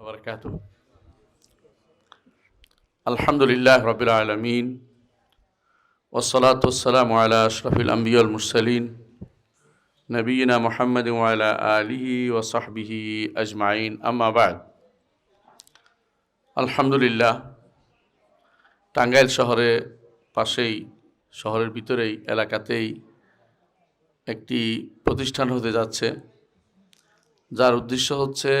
وبركاته الحمد لله رب العالمين والصلاة والسلام على أشرف الأنبياء والمرسلين نبينا محمد وعلى آله وصحبه أجمعين أما بعد আলহামদুলিল্লাহ টাঙ্গাইল শহরে পাশেই শহরের ভিতরেই এলাকাতেই একটি প্রতিষ্ঠান হতে যাচ্ছে যার উদ্দেশ্য হচ্ছে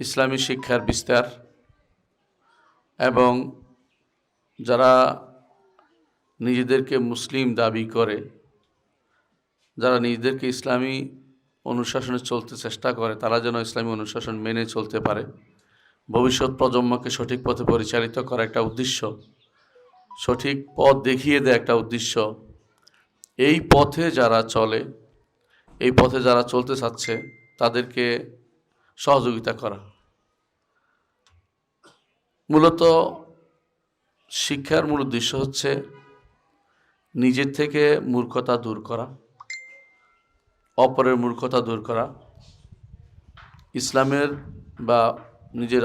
ইসলামী শিক্ষার বিস্তার এবং যারা নিজেদেরকে মুসলিম দাবি করে, যারা নিজেদেরকে ইসলামী অনুশাসনে চলতে চেষ্টা করে, তারা যেন ইসলামী অনুশাসন মেনে চলতে পারে। ভবিষ্যৎ প্রজন্মকে সঠিক পথে পরিচালিত করা একটা উদ্দেশ্য, সঠিক পথ দেখিয়ে দেয় একটা উদ্দেশ্য। এই পথে যারা চলে, এই পথে যারা চলতে চাচ্ছে, তাদেরকে সহযোগিতা করা। মূলত শিক্ষার মূল উদ্দেশ্য হচ্ছে নিজের থেকে মূর্খতা দূর করা, অপরের মূর্খতা দূর করা, ইসলামের বা নিজের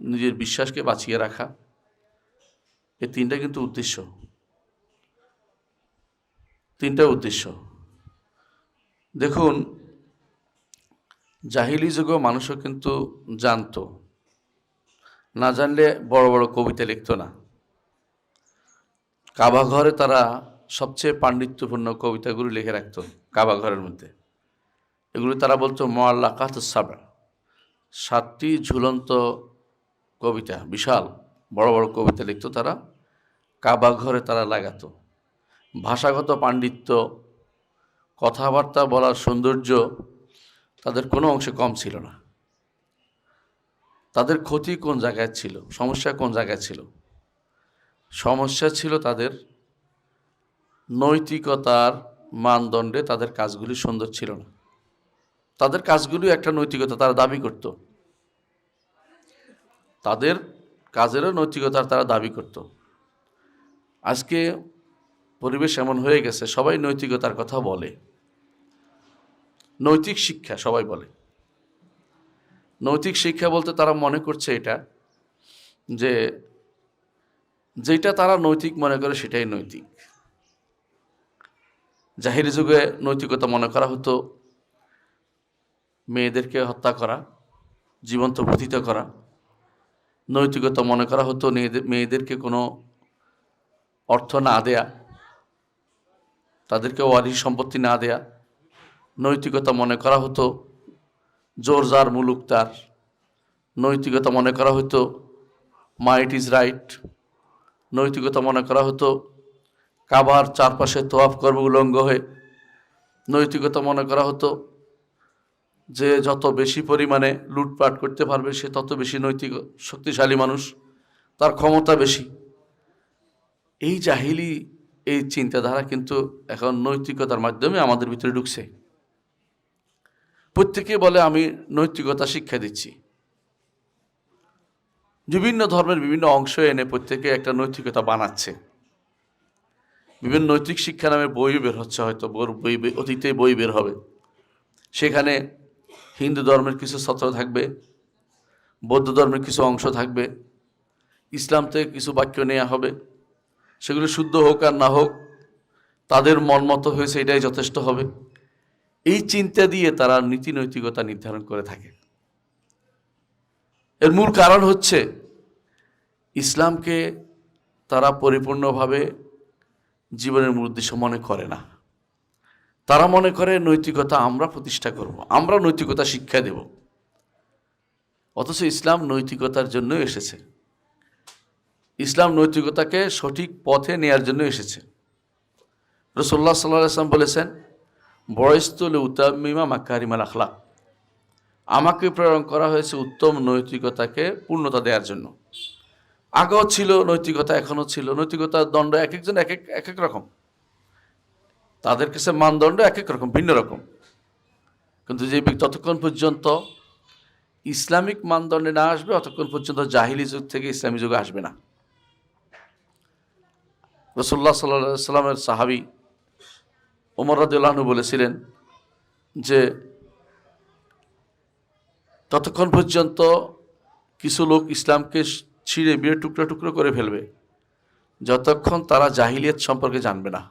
নিজের বিশ্বাসকে বাঁচিয়ে রাখা। এই তিনটা কিন্তু উদ্দেশ্য। তিনটা উদ্দেশ্য। দেখুন জাহিলি যুগেও মানুষও কিন্তু জানতো। না জানলে বড় বড় কবিতা লিখতো না। কাবা ঘরে তারা সবচেয়ে পাণ্ডিত্যপূর্ণ কবিতাগুলো লিখে রাখত কাবা ঘরের মধ্যে। এগুলো তারা বলতো মোয়াল্লা কাতুসাবা সাতটি ঝুলন্ত কবিতা, বিশাল বড় বড় কবিতা লিখত তারা। কাবা ঘরে তারা লাগাতো। ভাষাগত পাণ্ডিত্য, কথাবার্তা বলার সৌন্দর্য তাদের কোনো অংশে কম ছিল না। তাদের ক্ষতি কোন জায়গায় ছিল? সমস্যা কোন জায়গায় ছিল? সমস্যা ছিল তাদের নৈতিকতার মানদণ্ডে তাদের কাজগুলি সুন্দর ছিল না। তাদের কাজগুলি একটা নৈতিকতা, তারা দাবি করত। তাদের কাজেরও নৈতিকতার তারা দাবি করত। আজকে পরিবেশ এমন হয়ে গেছে, সবাই নৈতিকতার কথা বলে। নৈতিক শিক্ষা, সবাই বলে। নৈতিক শিক্ষা বলতে তারা মনে করছে এটা, যে যেটা তারা নৈতিক মনে করে সেটাই নৈতিক। জাহিরি যুগে নৈতিকতা মনে করা হতো, মেয়েদেরকে হত্যা করা, জীবন্ত পতিত করা। নৈতিকতা মনে করা হতো মেয়েদের- মেয়েদেরকে কোনো অর্থ না দেয়া, তাদেরকে ওয়ারি সম্পত্তি না দেয়া। নৈতিকতা মনে করা হতো, জোর যার মুলুক তার। নৈতিকতা মনে করা হতো মাইট ইজ রাইট নৈতিকতা মনে করা হতো, কাবার চারপাশে তোয়াফ করব উলঙ্গ হয়ে। নৈতিকতা মনে করা হতো, যে যত বেশি পরিমাণে লুটপাট করতে পারবে, সে তত বেশি নৈতিক, শক্তিশালী মানুষ, তার ক্ষমতা বেশি। এই জাহিলি, এই চিন্তাধারা কিন্তু এখন নৈতিকতার মাধ্যমে আমাদের ভিতরে ঢুকছে। প্রত্যেকে বলে, আমি নৈতিকতা শিক্ষা দিচ্ছি। বিভিন্ন ধর্মের বিভিন্ন অংশ এনে প্রত্যেকে একটা নৈতিকতা বানাচ্ছে। বিভিন্ন নৈতিক শিক্ষা নামে বই বের হচ্ছে, হয়তো বই- অতীতে বই বের হবে। সেখানে হিন্দু ধর্মের কিছু ছত্র থাকবে, বৌদ্ধ ধর্মের কিছু অংশ থাকবে, ইসলাম থেকে কিছু বাক্য নেওয়া হবে। সেগুলো শুদ্ধ হোক আর না হোক, তাদের মন মতো হয়েছে, এটাই যথেষ্ট হবে। এই চিন্তা দিয়ে তারা নীতি নৈতিকতা নির্ধারণ করে থাকে। এর মূল কারণ হচ্ছে, ইসলামকে তারা পরিপূর্ণভাবে জীবনের মূল উদ্দেশ্য মনে করে না। তারা মনে করে, নৈতিকতা আমরা প্রতিষ্ঠা করব। আমরা নৈতিকতা শিক্ষা দেব। অথচ ইসলাম নৈতিকতার জন্য এসেছে। ইসলাম নৈতিকতাকে সঠিক পথে নেয়ার জন্য এসেছে। রসোল্লা সাল্লাহ আসলাম বলেছেন বয়স্তুল উতামিমা মাকারিমাল আখলা আমাকে প্রেরণ করা হয়েছে উত্তম নৈতিকতাকে পূর্ণতা দেওয়ার জন্য। আগেও ছিল নৈতিকতা, এখনও ছিল। নৈতিকতার দণ্ড এক একজন এক এক এক এক রকম। তাদের কাছে মানদণ্ড এক এক রকম, ভিন্ন রকম। কিন্তু যে ব্যক্তি ততক্ষণ পর্যন্ত ইসলামিক মানদণ্ডে না আসবে ততক্ষণ পর্যন্ত জাহিলি যুগ থেকে ইসলামী যুগে আসবে না। রসুল্লাহ সাল্লা সাল্লামের সাহাবি ওমর রাদিউল্লাহনু বলেছিলেন যে, ততক্ষণ পর্যন্ত কিছু লোক ইসলামকে ছিঁড়ে বিয়ে টুকরো টুকরো করে ফেলবে, যতক্ষণ তারা জাহিলিয়ত সম্পর্কে জানবে না।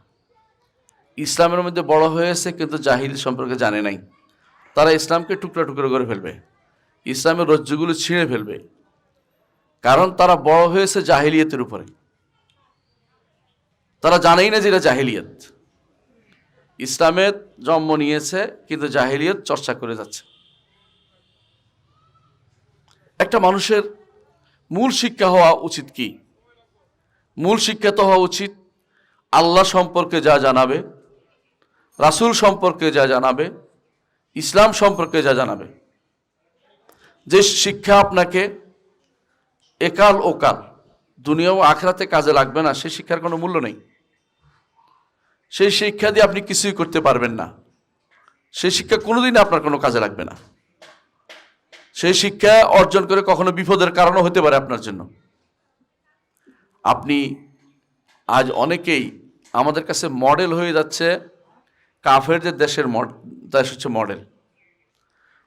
ইসলামের মধ্যে বড় হয়েছে কিন্তু জাহিল সম্পর্কে জানে নাই। তারা ইসলামকে টুকরা টুকরো করে ফেলবে, ইসলামের রজ্জুগুলো ছিঁড়ে ফেলবে। কারণ তারা বড় হয়েছে জাহিলিয়তের উপরে। তারা জানেই না যে এটা জাহিলিয়ত। ইসলামের জন্ম নিয়েছে, কিন্তু জাহিলিয়ত চর্চা করে যাচ্ছে। একটা মানুষের মূল শিক্ষা হওয়া উচিত কি? মূল শিক্ষা তো হওয়া উচিত। আল্লাহ সম্পর্কে যা জানাবে, রাসূল সম্পর্কে যা জানাবে, ইসলাম সম্পর্কে যা জানাবে। যে শিক্ষা আপনাকে একাল ওকাল, দুনিয়া ও আখরাতে কাজে লাগবে না, সে শিক্ষার কোনো মূল্য নেই। সেই শিক্ষা দিয়ে আপনি কিছুই করতে পারবেন না। সেই শিক্ষা কোনোদিন আপনার কোনো কাজে লাগবে না। সেই শিক্ষা অর্জন করে কখনো বিপদের কারণও হতে পারে আপনার জন্য। আপনি আজ অনেকেই আমাদের কাছে মডেল হয়ে যাচ্ছে, কাফেরদের দেশের মড- দেশ হচ্ছে মডেল।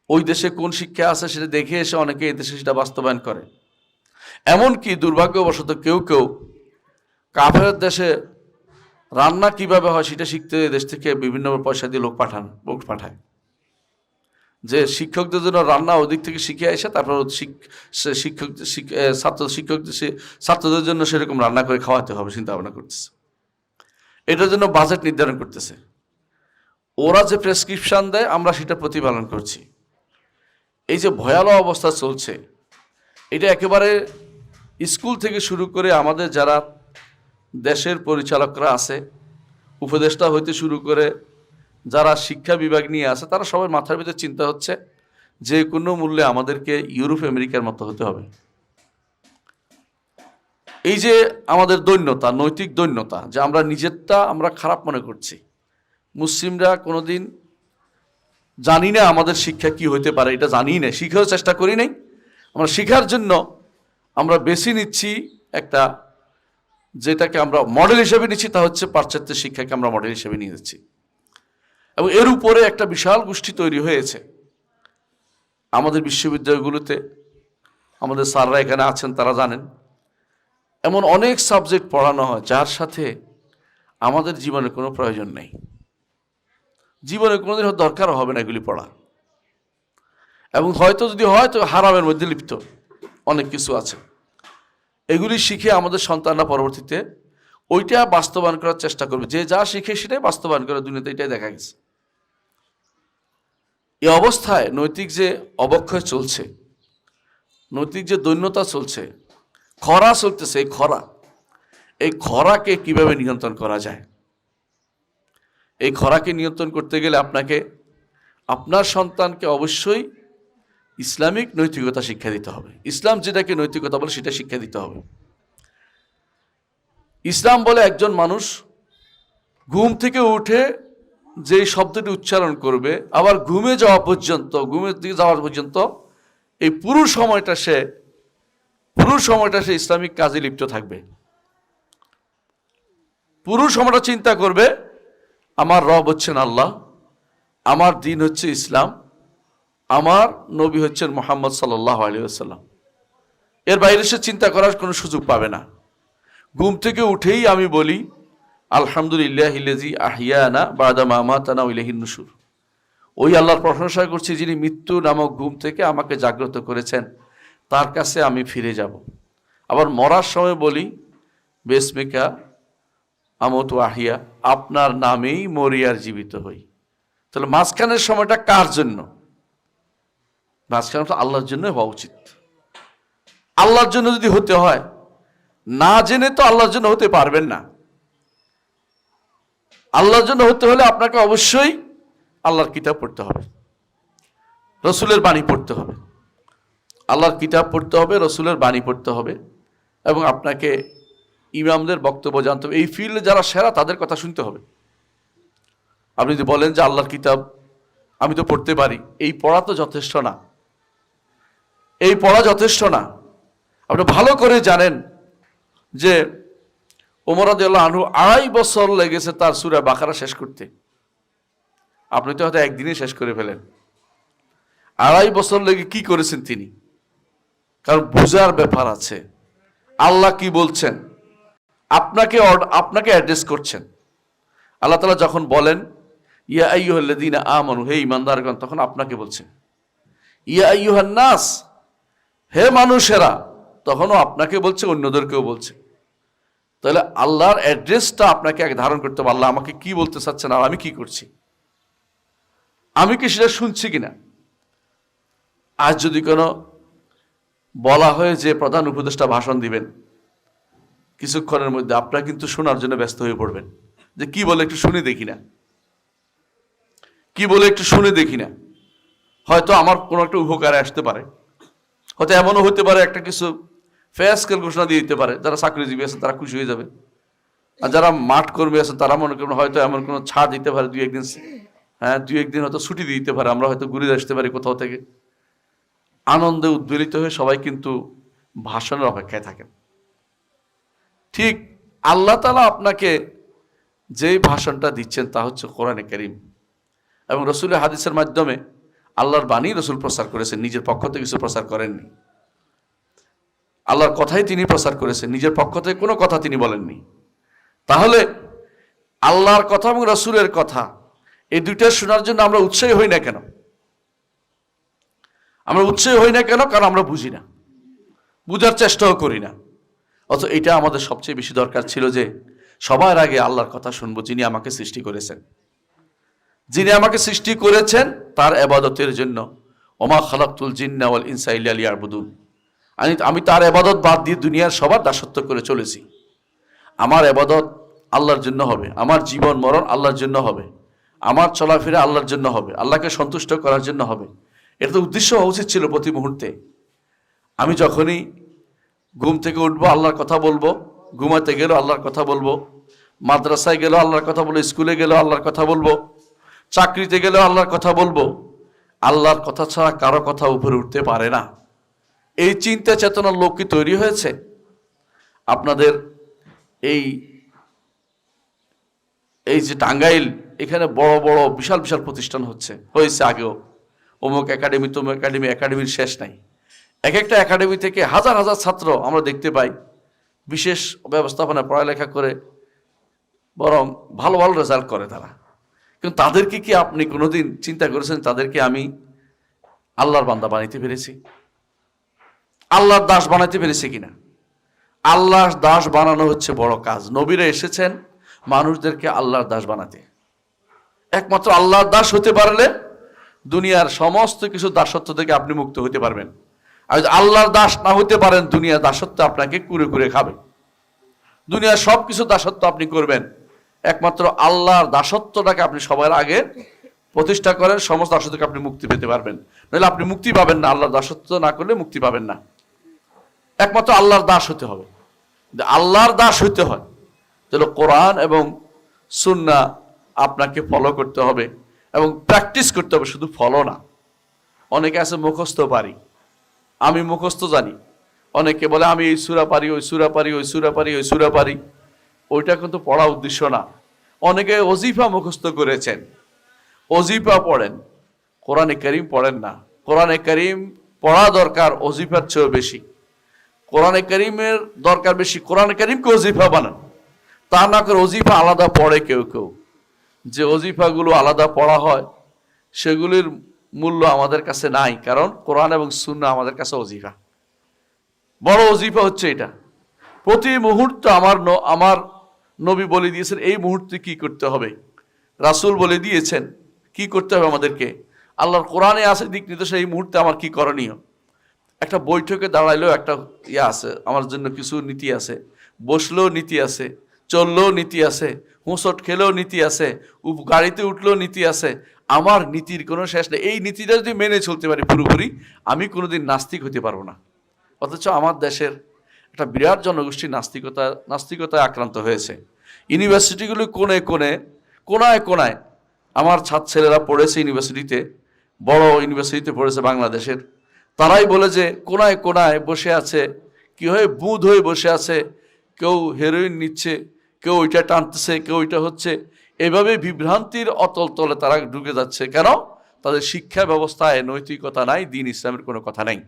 ওই দেশে কোন শিক্ষা আছে সেটা দেখে এসে অনেকে এই দেশে সেটা বাস্তবায়ন করে। এমনকি দুর্ভাগ্যবশত কেউ কেউ কাফের দেশে রান্না কীভাবে হয় সেটা শিখতে দেশ থেকে বিভিন্ন পয়সা দিয়ে লোক পাঠান, লোক পাঠায়। যে শিক্ষকদের জন্য রান্না ওদিক থেকে শিখে আসে, তারপর শিক্ষক শিক- ছাত্র শিক্ষক ছাত্রদের জন্য সেরকম রান্না করে খাওয়াতে হবে চিন্তা ভাবনা করতেছে। এটার জন্য বাজেট নির্ধারণ করতেছে। ওরা যে প্রেসক্রিপশান দেয়, আমরা সেটা প্রতিপালন করছি। এই যে ভয়াবহ অবস্থা চলছে, এটা একেবারে স্কুল থেকে শুরু করে আমাদের যারা দেশের পরিচালকরা আছে, উপদেষ্টা হইতে শুরু করে যারা শিক্ষা বিভাগ নিয়ে আছে, তারা সবাই মাথার ভিতরে চিন্তা হচ্ছে যে কোনো মূল্যে আমাদেরকে ইউরোপ, আমেরিকার মতো হতে হবে। এই যে আমাদের দৈন্যতা, নৈতিক দৈন্যতা, যে আমরা নিজেরটা আমরা খারাপ মনে করছি, মুসলিমরা কোনোদিন জানি না আমাদের শিক্ষা কি হইতে পারে, এটা জানি না শিখার চেষ্টা করি নাই। আমরা শিখার জন্য আমরা বেছে নিচ্ছি একটা যেটাকে আমরা মডেল হিসেবে নিচ্ছি, তা হচ্ছে পাশ্চাত্যের শিক্ষাকে আমরা মডেল হিসেবে নিয়ে যাচ্ছি এবং এর উপরে একটা বিশাল গোষ্ঠী তৈরি হয়েছে। আমাদের বিশ্ববিদ্যালয়গুলোতে আমাদের স্যাররা এখানে আছেন, তারা জানেন। এমন অনেক সাবজেক্ট পড়ানো হয় যার সাথে আমাদের জীবনে কোনো প্রয়োজন নেই। জীবনে কোনোদিন হয়তো দরকারও হবে না এগুলি পড়া। এবং হয়তো যদি হয়, তো হারামের মধ্যে লিপ্ত। অনেক কিছু আছে। এগুলি শিখে আমাদের সন্তানরা পরবর্তীতে ওইটা বাস্তবায়ন করার চেষ্টা করবে। যে যা শিখে সেটাই বাস্তবায়ন করে দুনিয়াতে, এটাই দেখা গেছে। এই অবস্থায় নৈতিক যে অবক্ষয় চলছে, নৈতিক যে দৈন্যতা চলছে, খরা চলতেছে, এই খরা। এই খরাকে কীভাবে নিয়ন্ত্রণ করা যায়? এই খরাকে নিয়ন্ত্রণ করতে গেলে আপনাকে, আপনার সন্তানকে অবশ্যই ইসলামিক নৈতিকতা শিক্ষা দিতে হবে। ইসলাম যেটাকে নৈতিকতা বলে সেটা শিক্ষা দিতে হবে। ইসলাম বলে একজন মানুষ ঘুম থেকে উঠে যে শব্দটি উচ্চারণ করবে, আবার ঘুমে যাওয়া পর্যন্ত ঘুমের দিকে যাওয়া পর্যন্ত এই পুরো সময়টা সে, পুরো সময়টা সে ইসলামিক কাজে লিপ্ত থাকবে। পুরো সময়টা চিন্তা করবে, আমার রব হচ্ছেন আল্লাহ, আমার দিন হচ্ছে ইসলাম আমার নবী হচ্ছেন মোহাম্মদ সাল্লাহ আলী আসাল্লাম এর বাইরে সে চিন্তা করার কোনো সুযোগ পাবে না। ঘুম থেকে উঠেই আমি বলি, আলহামদুলিল্লাহ ইলেজি আহিয়ানা বাদা মামাতানা ইলাহিন নুসুর ওই আল্লাহর প্রশংসা করছি যিনি মৃত্যু নামক ঘুম থেকে আমাকে জাগ্রত করেছেন। তার কাছে আমি ফিরে যাব। আবার মরার সময় বলি, বেসমিকা আমতু আহিয়া, আপনার নামেই মরিয়ার জীবিত হই। তাহলে মাঝখানের সময়টা কার জন্য? তো আল্লাহর জন্য হওয়া উচিত। আল্লাহর জন্য যদি হতে হয়, না জেনে তো আল্লাহর জন্য হতে পারবেন না। আল্লাহর জন্য হতে হলে আপনাকে অবশ্যই আল্লাহর কিতাব পড়তে হবে। রসুলের বাণী পড়তে হবে। আল্লাহর কিতাব পড়তে হবে, রসুলের বাণী পড়তে হবে এবং আপনাকে ইমামদের বক্তব্য জানতে হবে। এই ফিল্ডে যারা সেরা, তাদের কথা শুনতে হবে। আপনি যদি বলেন যে আল্লাহর কিতাব আমি তো পড়তে পারি, এই পড়া তো যথেষ্ট না। এই পড়া যথেষ্ট না। আপনি ভালো করে জানেন যে ওমরাদুল্লাহ আনহু আড়াই বছর লেগেছে তার সুরা বাকারা শেষ করতে। আপনি তো হয়তো একদিনই শেষ করে ফেলেন। আড়াই বছর লেগে কি করেছেন তিনি? কারণ বোঝার ব্যাপার আছে। আল্লাহ কি বলছেন? আপনাকে আপনাকে অ্যাড্রেস করছেন। আল্লাহ তালা যখন বলেন, ইয়া আইয়ুহাল্লাযীনা আমানু হে ইমানদারগণ তখন আপনাকে বলছেন। ইয়া আইয়ুহান নাস হে মানুষেরা, তখনও আপনাকে বলছে, অন্যদেরকেও বলছে। তাহলে আল্লাহর অ্যাড্রেসটা আপনাকে এক ধারণ করতে হবে। আল্লাহ আমাকে কি বলতে চাচ্ছেন আর আমি কি করছি? আমি কি সেটা শুনছি কিনা? আজ যদি কোনো বলা হয় যে প্রধান উপদেষ্টা ভাষণ দিবেন, কিছুক্ষণের মধ্যে আপনারা কিন্তু শোনার জন্য ব্যস্ত হয়ে পড়বেন। যে কি বলে একটু শুনে দেখি না। কি বলে একটু শুনে দেখি না। হয়তো আমার কোনো একটা উপকারে আসতে পারে। হয়তো এমনও হতে পারে একটা কিছু ফেয়াসকেল ঘোষণা দিয়ে দিতে পারে, যারা চাকরিজীবী আছে তারা খুশি হয়ে যাবে। আর যারা মাঠ কর্মী আছে তারা মনে করেন হয়তো এমন কোনো ছাড় দিতে পারে, দুই একদিন হ্যাঁ দুই একদিন হয়তো ছুটি দিতে পারে, আমরা হয়তো ঘুরে আসতে পারি কোথাও থেকে। আনন্দে উদ্বেলিত হয়ে সবাই কিন্তু ভাষণের অপেক্ষায় থাকেন। ঠিক আল্লাহ তালা আপনাকে যেই ভাষণটা দিচ্ছেন তা হচ্ছে কোরআনে করিম। এবং রসুলের হাদিসের মাধ্যমে আল্লাহর বাণী রসুল প্রচার করেছেন, নিজের পক্ষ থেকে কিছু প্রচার করেননি। আল্লাহর কথাই তিনি প্রচার করেছেন, নিজের পক্ষ থেকে কোনো কথা তিনি বলেননি। তাহলে আল্লাহর কথা এবং রসুলের কথা, এই দুইটা শোনার জন্য আমরা উৎসাহী হই না কেন? আমরা উৎসাহী হই না কেন? কারণ আমরা বুঝি না। বুঝার চেষ্টাও করি না। অথচ এটা আমাদের সবচেয়ে বেশি দরকার ছিল যে সবার আগে আল্লাহর কথা শুনব যিনি আমাকে সৃষ্টি করেছেন। যিনি আমাকে সৃষ্টি করেছেন, তার এবাদতের জন্য। ওমা খালাকুল জিন্নাওয়াল ইনসাইল আলী আরবুদুন আমি আমি তার এবাদত বাদ দিয়ে দুনিয়ার সবার দাসত্ব করে চলেছি। আমার এবাদত আল্লাহর জন্য হবে। আমার জীবন মরণ আল্লাহর জন্য হবে। আমার চলাফেরা আল্লাহর জন্য হবে। আল্লাহকে সন্তুষ্ট করার জন্য হবে। এটা তো উদ্দেশ্য হওয়া উচিত ছিল প্রতি মুহূর্তে। আমি যখনই ঘুম থেকে উঠবো, আল্লাহর কথা বলব, ঘুমাতে গেলেও আল্লাহর কথা বলব, মাদ্রাসায় গেলেও আল্লাহর কথা বলব, স্কুলে গেলেও আল্লাহর কথা বলব চাকরিতে গেলেও আল্লাহর কথা বলব। আল্লাহর কথা ছাড়া কারও কথা উপরে উঠতে পারে না। এই চিন্তা চেতনার লোক কি তৈরি হয়েছে? আপনাদের এই এই যে টাঙ্গাইল, এখানে বড় বড় বিশাল বিশাল প্রতিষ্ঠান হচ্ছে, হয়েছে আগেও। অমুক একাডেমি, তমুক একাডেমি, একাডেমির শেষ নাই। এক একটা একাডেমি থেকে হাজার হাজার ছাত্র আমরা দেখতে পাই, বিশেষ ব্যবস্থাপনা, পড়ালেখা করে বরং ভালো ভালো রেজাল্ট করে তারা। কিন্তু তাদেরকে কি আপনি কোনোদিন চিন্তা করেছেন, তাদেরকে আমি আল্লাহর বান্দা বানাইতে পেরেছি? আল্লাহর দাস বানাইতে পেরেছি কিনা? আল্লাহর দাস বানানো হচ্ছে বড় কাজ। নবীরা এসেছেন মানুষদেরকে আল্লাহর দাস বানাতে। একমাত্র আল্লাহর দাস হতে পারলে দুনিয়ার সমস্ত কিছু দাসত্ব থেকে আপনি মুক্ত হতে পারবেন। আর যদি আল্লাহর দাস না হতে পারেন, দুনিয়ার দাসত্ব আপনাকে কুরে কুরে খাবে। দুনিয়ার সব কিছু দাসত্ব আপনি করবেন। একমাত্র আল্লাহর দাসত্বটাকে আপনি সবার আগে প্রতিষ্ঠা করেন, সমস্ত দাসত্ব থেকে আপনি মুক্তি পেতে পারবেন। নাহলে আপনি মুক্তি পাবেন না, আল্লাহর দাসত্ব না করলে মুক্তি পাবেন না। একমাত্র আল্লাহর দাস হতে হবে। আল্লাহর দাস হতে হয়, তাহলে কোরআন এবং সুন্না আপনাকে ফলো করতে হবে এবং প্র্যাকটিস করতে হবে, শুধু ফলো না। অনেকে আছে মুখস্থ পারি। আমি মুখস্থ জানি। অনেকে বলে, আমি এই সুরা পারি, ওই সুরা পারি, ওই সুরা পারি, ওই সুরা পারি। ওইটা কিন্তু পড়া উদ্দেশ্য না। অনেকে অজিফা মুখস্থ করেছেন। অজিফা পড়েন, কোরআনে করিম পড়েন না। কোরআনে করিম পড়া দরকার অজিফার চেয়েও বেশি। কোরআনে করিমের দরকার বেশি। কোরআনে করিমকে অজিফা বানান। তা না করে অজিফা আলাদা পড়ে কেউ কেউ। যে অজিফাগুলো আলাদা পড়া হয়, সেগুলির মূল্য আমাদের কাছে নাই। কারণ কোরআন এবং সুন্না আমাদের কাছে অজিফা বড় অজিফা হচ্ছে এটা। প্রতি মুহূর্ত আমার আমার নবী বলে দিয়েছেন, এই মুহূর্তে কি করতে হবে? রাসূল বলে দিয়েছেন, কি করতে হবে আমাদেরকে? আল্লাহর কোরআনে আছে দিক নির্দেশ, এই মুহূর্তে আমার কি করণীয়? একটা বৈঠকে দাঁড়াইলেও একটা ইয়ে আছে, আমার জন্য কিছু নীতি আছে। বসলেও নীতি আছে, চললেও নীতি আছে হুঁসট খেলেও নীতি আছে গাড়িতে উঠলেও নীতি আছে। আমার নীতির কোনো শেষ নেই। এই নীতিটা যদি মেনে চলতে পারি পুরোপুরি, আমি কোনোদিন নাস্তিক হতে পারব না। অথচ আমার দেশের একটা বিরাট জনগোষ্ঠী নাস্তিকতা, নাস্তিকতায় আক্রান্ত হয়েছে। ইউনিভার্সিটিগুলো কোণে কোণে কোনায় কোনায় আমার ছাত্র ছেলেরা পড়েছে ইউনিভার্সিটিতে, বড় ইউনিভার্সিটিতে পড়েছে বাংলাদেশের। তারাই বলে যে কোনায় কোনায় বসে আছে, কি হয়ে বুধ হয়ে বসে আছে, কেউ হেরোইন নিচ্ছে, কেউ ওইটা টানতেছে, কেউ ওইটা হচ্ছে। এভাবে বিভ্রান্তির অতল তলে তারা ঢুকে যাচ্ছে। কেন? তাদের শিক্ষা ব্যবস্থায় নৈতিকতা নাই, দিন ইসলামের কোনো কথা নাই।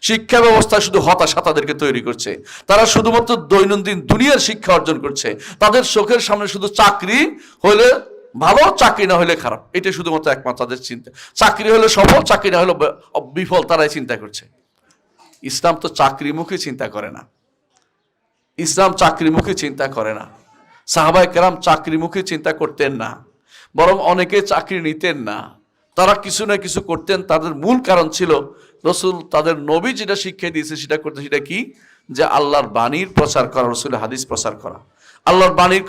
শিক্ষা ব্যবস্থা শুধু হতাশা তাদেরকে তৈরি করছে। তারা শুধুমাত্র দৈনন্দিন দুনিয়ার শিক্ষা অর্জন করছে। তাদের চোখের সামনে শুধু চাকরি হলে ভালো, চাকরি না হলে খারাপ। এটা শুধুমাত্র একমাত্র তাদের চিন্তা। চাকরি হলে সফল, চাকরি না হলে বিফল তারাই চিন্তা করছে। ইসলাম তো চাকরিমুখী চিন্তা করে না। ইসলাম চাকরিমুখী চিন্তা করে না। সাহাবাই কেরাম চাকরিমুখী চিন্তা করতেন না। বরং অনেকে চাকরি নিতেন না। তারা কিছু না কিছু করতেন, তাদের মূল কারণ ছিল রসুল তাদের নবী যেটা শিক্ষা দিয়েছে, সেটা করতে সেটা কি? যে আল্লাহর বাণীর প্রচার করা, রসুলের হাদিস প্রচার করা। আল্লাহর বাণীর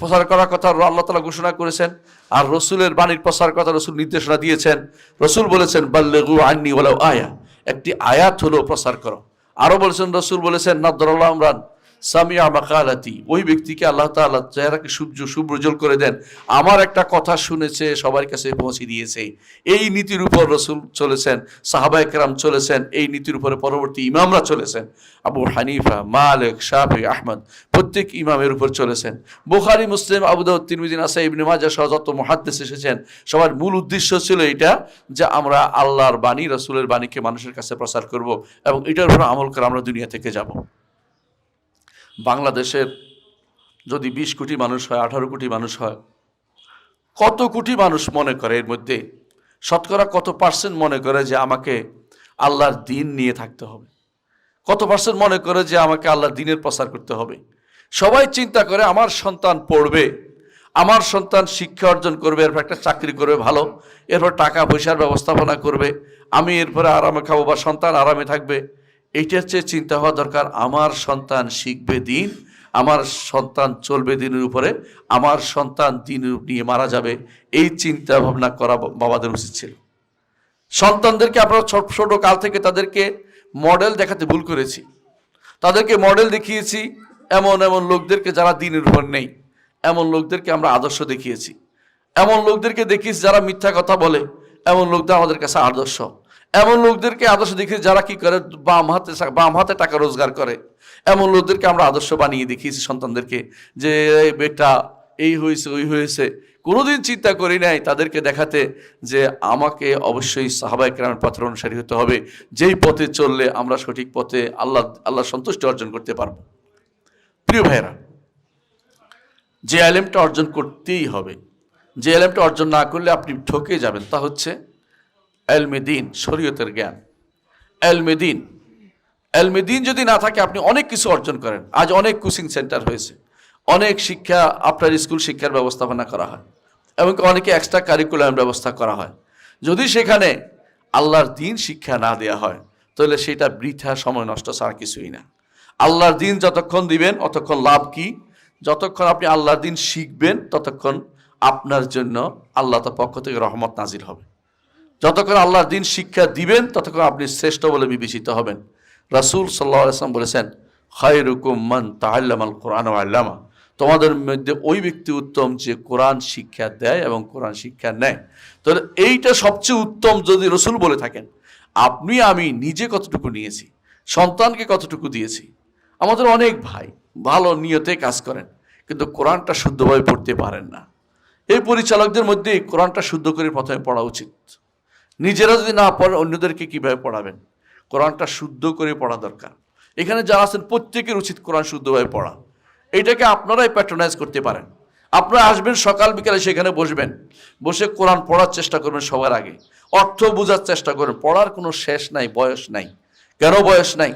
প্রচার করার কথা আল্লাহ তালা ঘোষণা করেছেন, আর রসুলের বাণীর প্রচার কথা রসুল নির্দেশনা দিয়েছেন। রসুল বলেছেন, বাল্লেগু আন্নি বলে আয়া। একটি আয়াত হলো প্রচার করো। আরও বলেছেন, রসুল বলেছেন নাদ্দুল্লাহ ইমরান সামিয়া মাকালাতি। ওই ব্যক্তিকে আল্লাহ তাআলা চেহারাকে সূর্য সুব্রজল করে দেন। আমার একটা কথা শুনেছে, সবার কাছে পৌঁছে দিয়েছে। এই নীতির উপর রসুল চলেছেন সাহাবা একরাম চলেছেন, এই নীতির উপরে পরবর্তী ইমামরা চলেছেন। আবু হানিফা, মালিক, শাফি, আহমদ, প্রত্যেক ইমামের উপর চলেছেন। বোখারি, মুসলিম আবুদাউদ তিরমিদিন আসা ইবনে মাজা সহ যত মুহাদ্দিস এসেছেন, সবার মূল উদ্দেশ্য ছিল এটা যে আমরা আল্লাহর বাণী, রসুলের বাণীকে মানুষের কাছে প্রচার করব এবং এটার উপর আমল করে আমরা দুনিয়া থেকে যাব। বাংলাদেশের যদি বিশ কোটি মানুষ হয়, আঠারো কোটি মানুষ হয়, কত কোটি মানুষ মনে করে এর মধ্যে? শতকরা কত পার্সেন্ট মনে করে যে আমাকে আল্লাহর দিন নিয়ে থাকতে হবে? কত পার্সেন্ট মনে করে যে আমাকে আল্লাহর দিনের প্রচার করতে হবে? সবাই চিন্তা করে আমার সন্তান পড়বে, আমার সন্তান শিক্ষা অর্জন করবে, এরপর একটা চাকরি করবে ভালো, এরপর টাকা পয়সার ব্যবস্থাপনা করবে, আমি এরপরে আরামে খাব বা সন্তান আরামে থাকবে এইটার চেয়ে চিন্তা হওয়া দরকার, আমার সন্তান শিখবে দিন, আমার সন্তান চলবে দিনের উপরে, আমার সন্তান দিন নিয়ে মারা যাবে, এই চিন্তা ভাবনা করা বাবাদের উচিত ছিল। সন্তানদেরকে আমরা ছোট ছোট কাল থেকে তাদেরকে মডেল দেখাতে ভুল করেছি। তাদেরকে মডেল দেখিয়েছি, এমন এমন লোকদেরকে যারা দিনের উপর নেই, এমন লোকদেরকে আমরা আদর্শ দেখিয়েছি। এমন লোকদেরকে দেখিয়েছি যারা মিথ্যা কথা বলে, এমন লোকদের আমাদের কাছে আদর্শ। এমন লোকদেরকে আদর্শ দেখিয়েছি যারা কি করে বাম হাতে বাম হাতে টাকা রোজগার করে। এমন লোকদেরকে আমরা আদর্শ বানিয়ে দেখিয়েছি সন্তানদেরকে যে বেটা, এই হয়েছে, ওই হয়েছে। কোনোদিন চিন্তা করি নাই তাদেরকে দেখাতে যে, আমাকে অবশ্যই সাহাবাই কেরামের পথের অনুসারী হতে হবে। যেই পথে চললে আমরা সঠিক পথে আল্লাহ আল্লাহ সন্তুষ্টি অর্জন করতে পারব। প্রিয় ভাইয়েরা, যে আলেমটা অর্জন করতেই হবে। যে আলেমটা অর্জন না করলে আপনি ঠকে যাবেন। তা হচ্ছে এলমেদিন শরীয়তের জ্ঞান। এলমেদিন এলমেদিন যদি না থাকে, আপনি অনেক কিছু অর্জন করেন। আজ অনেক কোচিং সেন্টার হয়েছে। অনেক শিক্ষা আপনার স্কুল শিক্ষার ব্যবস্থাপনা করা হয়। এবং অনেকে এক্সট্রা কারিকুলাম ব্যবস্থা করা হয়। যদি সেখানে আল্লাহর দিন শিক্ষা না দেওয়া হয়, তাহলে সেটা বৃথা সময় নষ্ট ছাড়া কিছুই না। আল্লাহর দিন যতক্ষণ দিবেন, অতক্ষণ লাভ কি? যতক্ষণ আপনি আল্লাহর দিন শিখবেন, ততক্ষণ আপনার জন্য আল্লাহ পক্ষ থেকে রহমত নাজিল হবে। যতক্ষণ আল্লাহর দিন শিক্ষা দিবেন, ততক্ষণ আপনি শ্রেষ্ঠ বলে বিবেচিত হবেন। রাসূল সাল্লাহ আসলাম বলেছেন, খায়রুকুম মান তাআল্লামাল কোরআন আল্লামা। তোমাদের মধ্যে ওই ব্যক্তি উত্তম যে কোরআন শিক্ষা দেয় এবং কোরআন শিক্ষা নেয়। তাহলে এইটা সবচেয়ে উত্তম যদি রসুল বলে থাকেন, আপনি, আমি নিজে কতটুকু নিয়েছি? সন্তানকে কতটুকু দিয়েছি? আমাদের অনেক ভাই ভালো নিয়তে কাজ করেন, কিন্তু কোরআনটা শুদ্ধভাবে পড়তে পারেন না। এই পরিচালকদের মধ্যে কোরআনটা শুদ্ধ করে প্রথমে পড়া উচিত। নিজেরা যদি না পড়েন, অন্যদেরকে কীভাবে পড়াবেন? কোরআনটা শুদ্ধ করে পড়া দরকার। এখানে যারা আছেন, প্রত্যেকের উচিত কোরআন শুদ্ধভাবে পড়া। এইটাকে আপনারাই প্যাট্রোনাইজ করতে পারেন। আপনারা আসবেন, সকাল, বিকালে সেখানে বসবেন। বসে কোরআন পড়ার চেষ্টা করবেন সবার আগে। অর্থ বোঝার চেষ্টা করবেন। পড়ার কোনো শেষ নাই, বয়স নাই। কেন বয়স নাই?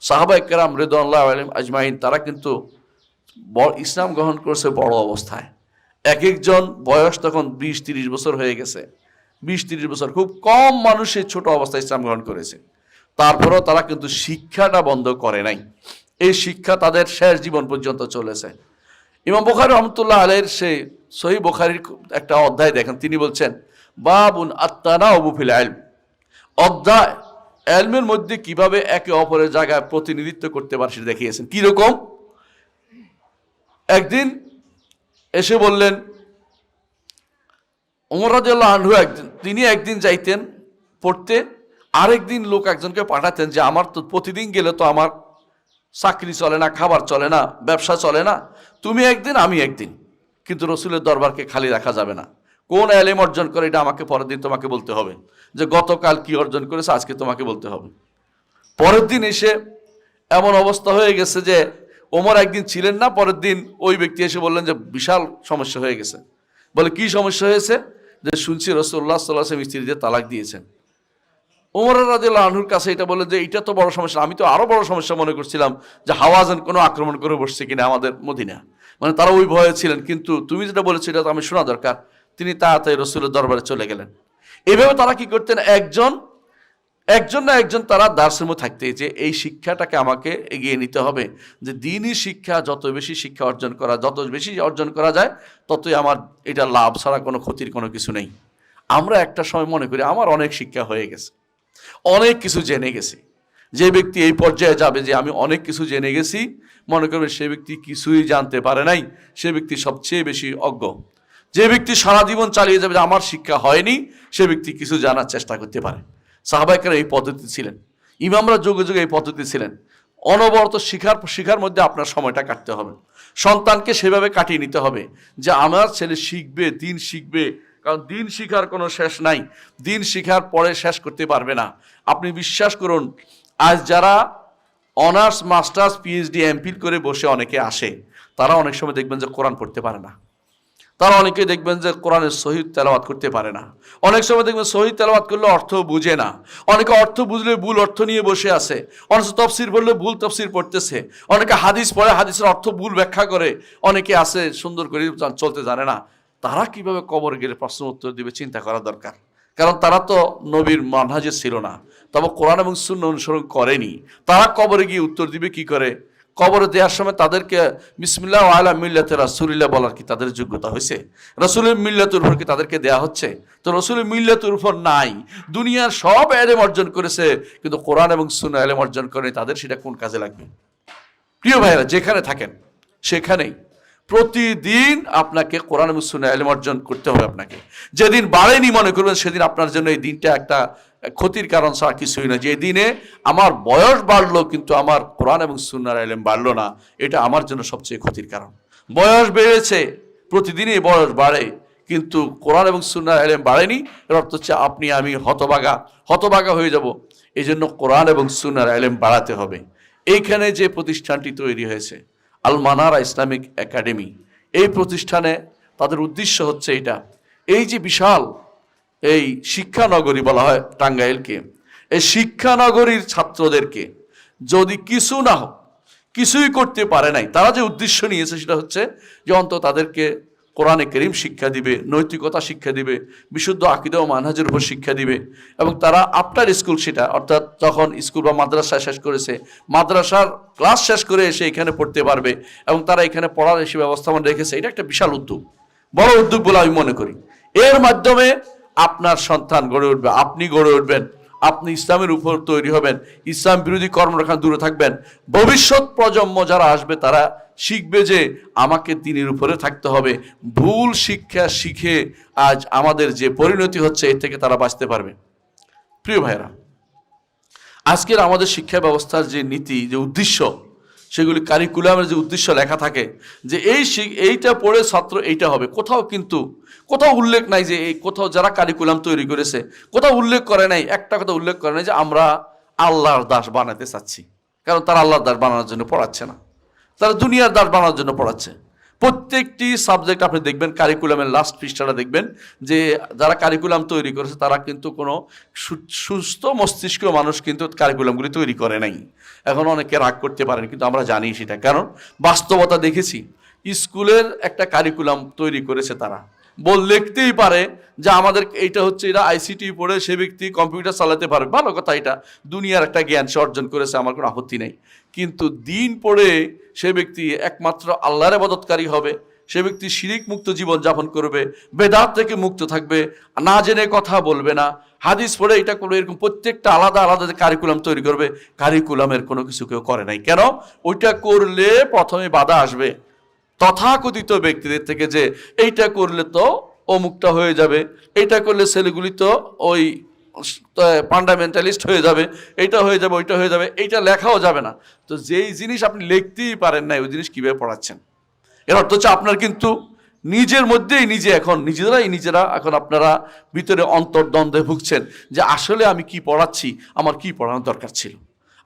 সাহাবা কেরাম রেদুল্লাহ আলিম আজমাইন, তারা কিন্তু ইসলাম গ্রহণ করেছে বড় অবস্থায়। এক একজন বয়স তখন বিশ, তিরিশ বছর হয়ে গেছে। বিশ তিরিশ বছর খুব কম মানুষ এই ছোট অবস্থায় ইসলাম গ্রহণ করেছে। তারপরেও তারা কিন্তু শিক্ষাটা বন্ধ করে নাই। এই শিক্ষা তাদের শেষ জীবন পর্যন্ত চলেছে। ইমাম বুখারি রহমতুল্লাহ আলের সে সহি বোখারির একটা অধ্যায় দেখেন, তিনি বলছেন, বাবুন আত্মানা অবুফিল আলম অধ্যায়, এলমের মধ্যে কীভাবে একে অপরের জায়গায় প্রতিনিধিত্ব করতে পারে সেটা দেখিয়েছেন। কীরকম? একদিন এসে বললেন ওমর রাজিয়াল্লাহ আনহু একদিন, তিনি একদিন যাইতেন পড়তে, আরেকদিন লোক একজনকে পাঠাতেন যে, আমার তো প্রতিদিন গেলে তো আমার চাকরি চলে না, খাবার চলে না, ব্যবসা চলে না, তুমি একদিন, আমি একদিন। কিন্তু রসুলের দরবারকে খালি রাখা যাবে না। কোন এলেম অর্জন করে এটা আমাকে পরের দিন তোমাকে বলতে হবে। যে, গতকাল কি অর্জন করেছে, আজকে তোমাকে বলতে হবে। পরের দিন এসে এমন অবস্থা হয়ে গেছে যে, ওমর একদিন ছিলেন না, পরের দিন ওই ব্যক্তি এসে বললেন যে, বিশাল সমস্যা হয়ে গেছে। বলে, কি সমস্যা হয়েছে? যে, শুনছি রসুল্লাহ সাল্লাহ স্ত্রীদের তালাক দিয়েছেন। ওমর রাজিউল্লাহ আনহুর কাছে এটা বলে যে, এটা তো বড় সমস্যা। আমি তো আরও বড় সমস্যা মনে করছিলাম যে, হাওয়াজান কোনো আক্রমণ করে বসছে কিনা আমাদের মদিনা। মানে তারা ওই ভয়ে ছিলেন, কিন্তু তুমি যেটা বলেছ এটা তো আমি শোনা দরকার। তিনি তাড়াতাড়ি রসুলের দরবারে চলে গেলেন। এভাবে তারা কি করতেন? একজন একজন না একজন তারা দার্সের মধ্যে থাকতে যে এই শিক্ষাটাকে আমাকে এগিয়ে নিতে হবে, যে দিনই শিক্ষা যত বেশি শিক্ষা অর্জন করা, যত বেশি অর্জন করা যায়, ততই আমার এটা লাভ ছাড়া কোনো ক্ষতির কোনো কিছু নেই। আমরা একটা সময় মনে করি আমার অনেক শিক্ষা হয়ে গেছে, অনেক কিছু জেনে গেছি। যে ব্যক্তি এই পর্যায়ে যাবে যে আমি অনেক কিছু জেনে গেছি, মনে করবে সে ব্যক্তি কিছুই জানতে পারে নাই, সে ব্যক্তি সবচেয়ে বেশি অজ্ঞ। যে ব্যক্তি সারা জীবন চালিয়ে যাবে যে আমার শিক্ষা হয়নি, সে ব্যক্তি কিছু জানার চেষ্টা করতে পারে। সাহাবাইকার এই পদ্ধতি ছিলেন। ইমামরা যুগে যুগে এই পদ্ধতি ছিলেন। অনবরত শিখার শিখার মধ্যে আপনার সময়টা কাটতে হবে। সন্তানকে সেভাবে কাটিয়ে নিতে হবে যে, আমার ছেলে শিখবে, দিন শিখবে। কারণ দিন শিখার কোনো শেষ নাই। দিন শিখার পরে শেষ করতে পারবে না। আপনি বিশ্বাস করুন, আজ যারা অনার্স, মাস্টার্স, পিএইচডি, এমফিল করে বসে অনেকে আসে, তারা অনেক সময় দেখবেন যে কোরআন পড়তে পারে না। তারা অনেকে দেখবেন যে কোরআনের শহীদ তেলাওয়াত করতে পারে না। অনেক সময় দেখবেন শহীদ তেলাওয়াত করলে অর্থ বুঝে না। অনেকে অর্থ বুঝলে ভুল অর্থ নিয়ে বসে আছে। অনেক তফসির পড়লে ভুল তফসির পড়তেছে। অনেকে হাদিস পড়ে হাদিসের অর্থ ভুল ব্যাখ্যা করে। অনেকে আছে সুন্দর করে চলতে জানে না। তারা কীভাবে কবর গেলে প্রশ্ন উত্তর দিবে চিন্তা করা দরকার। কারণ তারা তো নবীর মানহাজে ছিল না। তবে কোরআন এবং শূন্য অনুসরণ করেনি। তারা কবরে গিয়ে উত্তর দিবে কি করে? কবরে দেওয়ার সময় তাদেরকে বিসমিল্লাহ আলা মিল্লাতে রাসুলিল্লাহ বলার কি তাদের যোগ্যতা হয়েছে? রসুলের মিল্লাতুর উপর কি তাদেরকে দেয়া হচ্ছে? তো রসুলের মিল্লাতুর উপর নাই। দুনিয়ার সব এলেম অর্জন করেছে, কিন্তু কোরআন এবং সুন্না এলেম অর্জন করে তাদের সেটা কোন কাজে লাগবে? প্রিয় ভাইয়েরা, যেখানে থাকেন, সেখানেই। প্রতিদিন আপনাকে কোরআন এবং সুন্না এলেম অর্জন করতে হবে আপনাকে। যেদিন বাড়েনি মনে করবেন, সেদিন আপনার জন্য এই দিনটা একটা ক্ষতির কারণ ছাড়া কিছুই না। যে দিনে আমার বয়স বাড়লো, কিন্তু আমার কোরআন এবং সুন্নার এলেম বাড়লো না, এটা আমার জন্য সবচেয়ে ক্ষতির কারণ। বয়স বেড়েছে, প্রতিদিনই বয়স বাড়ে, কিন্তু কোরআন এবং সুন্নার এলেম বাড়েনি, এর অর্থ হচ্ছে আপনি, আমি হতবাগা হতবাগা হয়ে যাব। এই জন্য কোরআন এবং সুন্নার এলেম বাড়াতে হবে। এইখানে যে প্রতিষ্ঠানটি তৈরি হয়েছে, আল মানারা ইসলামিক একাডেমি, এই প্রতিষ্ঠানে তাদের উদ্দেশ্য হচ্ছে এটা। এই যে বিশাল এই শিক্ষানগরী বলা হয় টাঙ্গাইলকে। এই শিক্ষানগরীর ছাত্রদেরকে যদি কিছু না হোক, কিছুই করতে পারে নাই, তারা যে উদ্দেশ্য নিয়েছে সেটা হচ্ছে যে অন্তত তাদেরকে কোরআনে করিম শিক্ষা দিবে, নৈতিকতা শিক্ষা দিবে, বিশুদ্ধ আকিদা ও মানহাজের উপর শিক্ষা দিবে এবং তারা আফটার স্কুল সেটা, অর্থাৎ যখন স্কুল বা মাদ্রাসা শেষ করেছে, মাদ্রাসার ক্লাস শেষ করে এসে এখানে পড়তে পারবে এবং তারা এখানে পড়ার এসে ব্যবস্থাপনা রেখেছে, এটা একটা বিশাল উদ্যোগ। বড় উদ্যোগ বলে আমি মনে করি। এর মাধ্যমে আপনার সন্তান গড়ে উঠবে, আপনি গড়ে উঠবেন, আপনি ইসলামের উপর তৈরি হবেন, ইসলাম বিরোধী কর্মরেখা দূরে থাকবেন। ভবিষ্যৎ প্রজন্ম যারা আসবে, তারা শিখবে যে আমাকে দিনের উপরে থাকতে হবে। ভুল শিক্ষা শিখে আজ আমাদের যে পরিণতি হচ্ছে, এর থেকে তারা বাঁচতে পারবে। প্রিয় ভাইরা আজকের আমাদের শিক্ষা ব্যবস্থার যে নীতি, যে উদ্দেশ্য সেগুলি কারিকুলামের যে উদ্দেশ্য লেখা থাকে, যে এই এইটা পড়ে ছাত্র এইটা হবে। কোথাও কিন্তু, কোথাও উল্লেখ নাই যে এই কোথাও যারা কারিকুলাম তৈরি করেছে, কোথাও উল্লেখ করে নাই, একটা কথা উল্লেখ করে নাই যে আমরা আল্লাহর দাস বানাতে চাচ্ছি। কারণ তারা আল্লাহর দাস বানানোর জন্য পড়াচ্ছে না। তারা দুনিয়ার দাস বানানোর জন্য পড়াচ্ছে। প্রত্যেকটি সাবজেক্ট আপনি দেখবেন কারিকুলামের লাস্ট পৃষ্ঠাটা দেখবেন, যে যারা কারিকুলাম তৈরি করেছে, তারা কিন্তু কোনো সুস্থ মস্তিষ্ক মানুষ কিন্তু কারিকুলামগুলি তৈরি করে নাই। এখন অনেকে রাগ করতে পারেন, কিন্তু আমরা জানি সেটা। কারণ বাস্তবতা দেখেছি, স্কুলের একটা কারিকুলাম তৈরি করেছে তারা। বল লিখতেই পারে যে আমাদের এইটা হচ্ছে এটা আইসিটি পড়ে সে ব্যক্তি কম্পিউটার চালাতে পারবে। ভালো কথা এটা। দুনিয়ার একটা জ্ঞান সে অর্জন করেছে, আমার কোনো আপত্তি নেই। কিন্তু দিন পড়ে সে ব্যক্তি একমাত্র আল্লাহর আবাদতকারী হবে। সে ব্যক্তি শিরিক মুক্ত জীবন যাপন করবে, বেদাত থেকে মুক্ত থাকবে, না জেনে কথা বলবে না। হাদিস পড়ে এটা করবে এরকম প্রত্যেকটা আলাদা আলাদা কারিকুলাম তৈরি করবে। কারিকুলামের কোনো কিছু কেউ করে নাই। কেন? ওইটা করলে প্রথমে বাধা আসবে। তথাকথিত ব্যক্তিদের থেকে যে এইটা করলে তো অমুকটা হয়ে যাবে, এইটা করলে ছেলেগুলি তো ওই ফান্ডামেন্টালিস্ট হয়ে যাবে, এইটা হয়ে যাবে, ওইটা হয়ে যাবে, এইটা লেখাও যাবে না। তো যেই জিনিস আপনি লিখতেই পারেন না ওই জিনিস কীভাবে পড়াচ্ছেন? এর অর্থ হচ্ছে আপনার কিন্তু নিজের মধ্যেই নিজে এখন, নিজেরাই নিজেরা এখন আপনারা ভিতরে অন্তর্দ্বন্দ্বে ভুগছেন যে আসলে আমি কি পড়াচ্ছি, আমার কি পড়ানোর দরকার ছিল?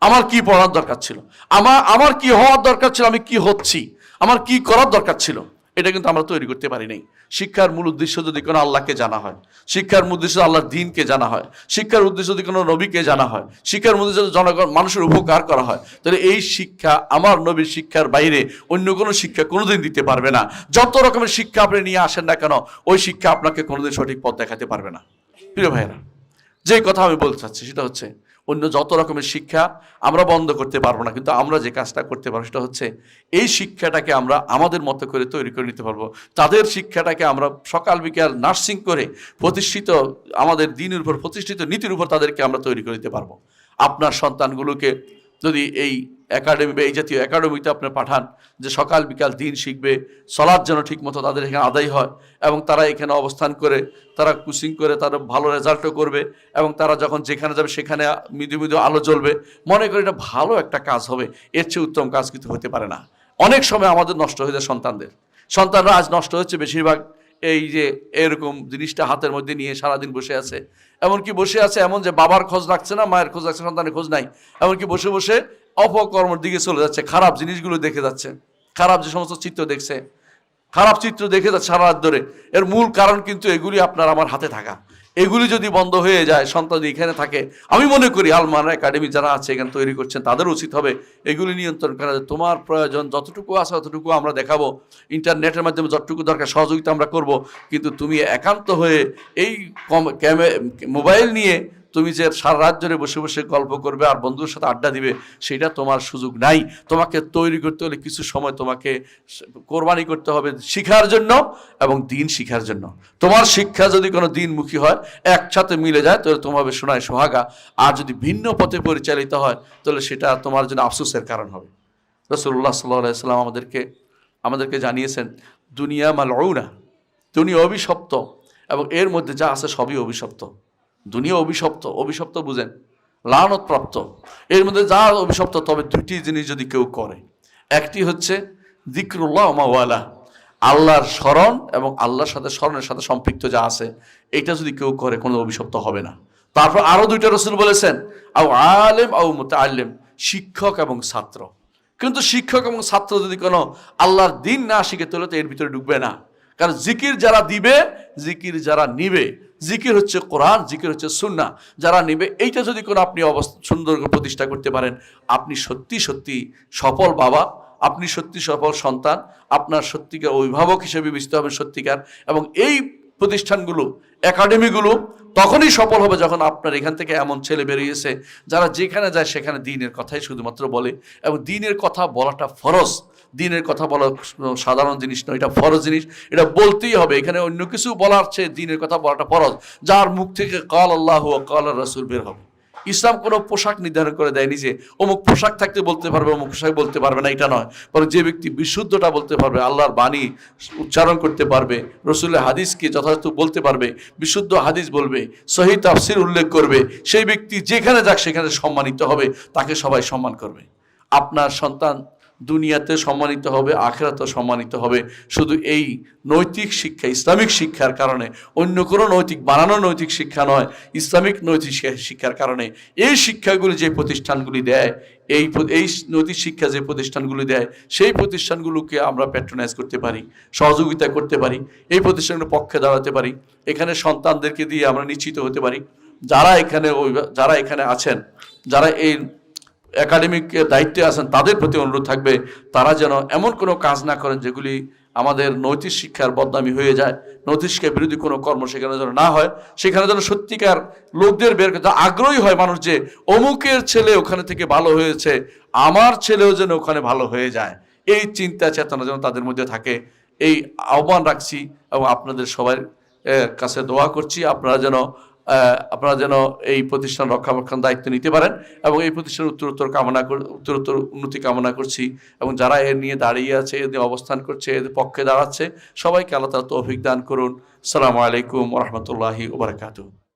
আমার কি পড়ার দরকার ছিল? আমার আমার কি হওয়ার দরকার ছিল, আমি কি হচ্ছি? আমার কি করার দরকার ছিল? এটা কিন্তু আমরা তৈরি করতে পারি নাই। শিক্ষার মূল উদ্দেশ্য যদি কোনো আল্লাহকে জানা হয়, শিক্ষার উদ্দেশ্য আল্লাহর দিনকে জানা হয়, শিক্ষার উদ্দেশ্য যদি কোনো নবীকে জানা হয়, শিক্ষার উদ্দেশ্য জনগণ মানুষের উপকার করা হয়, তাহলে এই শিক্ষা আমার নবীর শিক্ষার বাইরে অন্য কোনো শিক্ষা কোনোদিন দিতে পারবে না। যত রকমের শিক্ষা আপনি নিয়ে আসেন না কেন, ওই শিক্ষা আপনাকে কোনোদিন সঠিক পথ দেখাতে পারবে না। প্রিয় ভাইয়েরা, যে কথা আমি বলতে চাচ্ছি সেটা হচ্ছে অন্য যত রকমের শিক্ষা আমরা বন্ধ করতে পারব না, কিন্তু আমরা যে কাজটা করতে পারব সেটা হচ্ছে এই শিক্ষাটাকে আমরা আমাদের মতো করে তৈরি করে নিতে পারব। তাদের শিক্ষাটাকে আমরা সকাল বিকাল নার্সিং করে প্রতিষ্ঠিত, আমাদের দিনের উপর প্রতিষ্ঠিত নীতির উপর তাদেরকে আমরা তৈরি করে দিতে পারব। আপনার সন্তানগুলোকে যদি এই একাডেমি বা এই জাতীয় একাডেমিতে আপনি পাঠান যে সকাল, বিকাল দিন শিখবে চলার যেন ঠিকমতো তাদের এখানে আদায় হয় এবং তারা এখানে অবস্থান করে, তারা কোচিং করে, তারা ভালো রেজাল্টও করবে এবং তারা যখন যেখানে যাবে সেখানে মৃদু মৃদু আলো জ্বলবে। মনে করি এটা ভালো একটা কাজ হবে। এর চেয়ে উত্তম কাজ কিন্তু হতে পারে না। অনেক সময় আমাদের নষ্ট হয়ে যায় সন্তানদের। সন্তানরা আজ নষ্ট হচ্ছে বেশিরভাগ এই যে এরকম জিনিসটা হাতের মধ্যে নিয়ে সারাদিন বসে আছে। এমনকি বসে আছে এমন যে বাবার খোঁজ রাখছে না, মায়ের খোঁজ রাখছে সন্তানের খোঁজ নাই। এমনকি বসে বসে অপকর্মের দিকে চলে যাচ্ছে, খারাপ জিনিসগুলো দেখে যাচ্ছে। খারাপ যে সমস্ত চিত্র দেখছে, খারাপ চিত্র দেখে যাচ্ছে সারা রাত ধরে। এর মূল কারণ কিন্তু এগুলি আপনার আমার হাতে থাকা। এগুলি যদি বন্ধ হয়ে যায়, সন্তান এখানে থাকে, আমি মনে করি আলমান একাডেমি যারা আছে এখানে তৈরি করছেন, তাদের উচিত হবে এগুলি নিয়ন্ত্রণ করা তোমার প্রয়োজন যতটুকু আছে ততটুকু আমরা দেখাবো। ইন্টারনেটের মাধ্যমে যতটুকু দরকার, সহযোগিতা আমরা করব। কিন্তু তুমি একান্ত হয়ে এই মোবাইল নিয়ে তুমি যে সারা রাত ধরে বসে বসে গল্প করবে আর বন্ধুর সাথে আড্ডা দিবে, সেটা তোমার সুযোগ নাই। তোমাকে তৈরি করতে হলে কিছু সময় তোমাকে কোরবানি করতে হবে শিখার জন্য এবং দিন শিখার জন্য। তোমার শিক্ষা যদি কোনো দিনমুখী হয়, একসাথে মিলে যায়, তাহলে তোমার হবে সোনায় সোহাগা। আর যদি ভিন্ন পথে পরিচালিত হয়, তাহলে সেটা তোমার জন্য আফসোসের কারণ হবে। রসুল্লাহ সাল্লাহ সাল্লাম আমাদেরকে আমাদেরকে জানিয়েছেন, দুনিয়া মালউনা দুনিয়া অভিশপ্ত এবং এর মধ্যে যা আছে সবই অভিশপ্ত। দুনিয়া অভিশপ্ত অভিশপ্ত বুঝেন? লানতপ্রাপ্ত। এর মধ্যে যা অভিশপ্ত, তবে দুটি জিনিস যদি কেউ করে, একটি হচ্ছে দিকরুল্লাহ মাওয়ালা, আল্লাহর স্মরণ এবং আল্লাহর সাথে স্মরণের সাথে সম্পৃক্ত যা আছে, এটা যদি কেউ করে, কোনো অভিশপ্ত হবে না। তারপর আরও দুইটা রসুল বলেছেন আউ আলেম আউ আও আলেম শিক্ষক এবং ছাত্র। কিন্তু শিক্ষক এবং ছাত্র যদি কোনো আল্লাহর দিন না শিখে তোলে তো এর ভিতরে ঢুকবে না। কারণ জিকির যারা দিবে, জিকির যারা নিবে জিকির হচ্ছে কোরআন, জিকির হচ্ছে সুন্না যারা নেবে, এইটা যদি কোনো আপনি অবস্থা, সুন্দর প্রতিষ্ঠা করতে পারেন, আপনি সত্যি সত্যি সফল বাবা, আপনি সত্যি সফল সন্তান, আপনার সত্যিকার অভিভাবক হিসেবে বিবেচিত হবেন সত্যিকার, এবং এই প্রতিষ্ঠানগুলো একাডেমিগুলো তখনই সফল হবে যখন আপনার এখান থেকে এমন ছেলে বেরিয়েছে যারা যেখানে যায় সেখানে দিনের কথাই শুধুমাত্র বলে এবং দিনের কথা বলাটা ফরজ। দিনের কথা বলা সাধারণ জিনিস নয়, এটা ফরজ জিনিস। এটা বলতেই হবে। এখানে অন্য কিছু বলার চেয়ে দিনের কথা বলাটা ফরজ। যার মুখ থেকে কল আল্লাহ কল রসুল বের হবে। ইসলাম কোনো পোশাক নির্ধারণ করে দেয়নি যে অমুক পোশাক থাকতে বলতে পারবে, অমুক পোশাক বলতে পারবে না, এটা নয়। বরং যে ব্যক্তি বিশুদ্ধটা বলতে পারবে, আল্লাহর বাণী উচ্চারণ করতে পারবে, রসুলের হাদিসকে যথাযথ বলতে পারবে, বিশুদ্ধ হাদিস বলবে, সহি তাফসির উল্লেখ করবে, সেই ব্যক্তি যেখানে যাক সেখানে সম্মানিত হবে, তাকে সবাই সম্মান করবে। আপনার সন্তান দুনিয়াতে সম্মানিত হবে আখেরাতে সম্মানিত হবে। শুধু এই নৈতিক শিক্ষা, ইসলামিক শিক্ষার কারণে, অন্য কোনো নৈতিক, বানানো নৈতিক শিক্ষা নয়, ইসলামিক নৈতিক শিক্ষার কারণে। এই শিক্ষাগুলি যে প্রতিষ্ঠানগুলি দেয়, এই এই নৈতিক শিক্ষা যে প্রতিষ্ঠানগুলি দেয়, সেই প্রতিষ্ঠানগুলোকে আমরা প্যাট্রোনাইজ করতে পারি, সহযোগিতা করতে পারি, এই প্রতিষ্ঠানগুলোর পক্ষে দাঁড়াতে পারি। এখানে সন্তানদেরকে দিয়ে আমরা নিশ্চিত হতে পারি। যারা এখানে যারা এখানে আছেন, যারা এই একাডেমিক দায়িত্বে আছেন, তাদের প্রতি অনুরোধ থাকবে, তারা যেন এমন কোনো কাজ না করেন যেগুলি আমাদের নৈতিক শিক্ষার বদনামি হয়ে যায়, নৈতিক শিক্ষার বিরোধী কোনো কর্ম সেখানে যেন না হয়, সেখানে যেন সত্যিকার লোকদের বের আগ্রহী হয় মানুষ যে অমুকের ছেলে ওখানে থেকে ভালো হয়েছে, আমার ছেলেও যেন ওখানে ভালো হয়ে যায়, এই চিন্তা চেতনা যেন তাদের মধ্যে থাকে, এই আহ্বান রাখছি এবং আপনাদের এর কাছে দোয়া করছি, আপনারা যেন আপনারা যেন এই প্রতিষ্ঠান রক্ষাবেক্ষণ দায়িত্ব নিতে পারেন এবং এই প্রতিষ্ঠানের উত্তরোত্তর কামনা উত্তরোত্তর উন্নতি কামনা করছি এবং যারা এর নিয়ে দাঁড়িয়ে আছে নিয়ে অবস্থান করছে, এদের পক্ষে দাঁড়াচ্ছে, সবাইকে আল্লাহ তালা তৌফিক দান করুন। সালামু আলাইকুম রহমতুল্লাহি ওবরাকাতুহ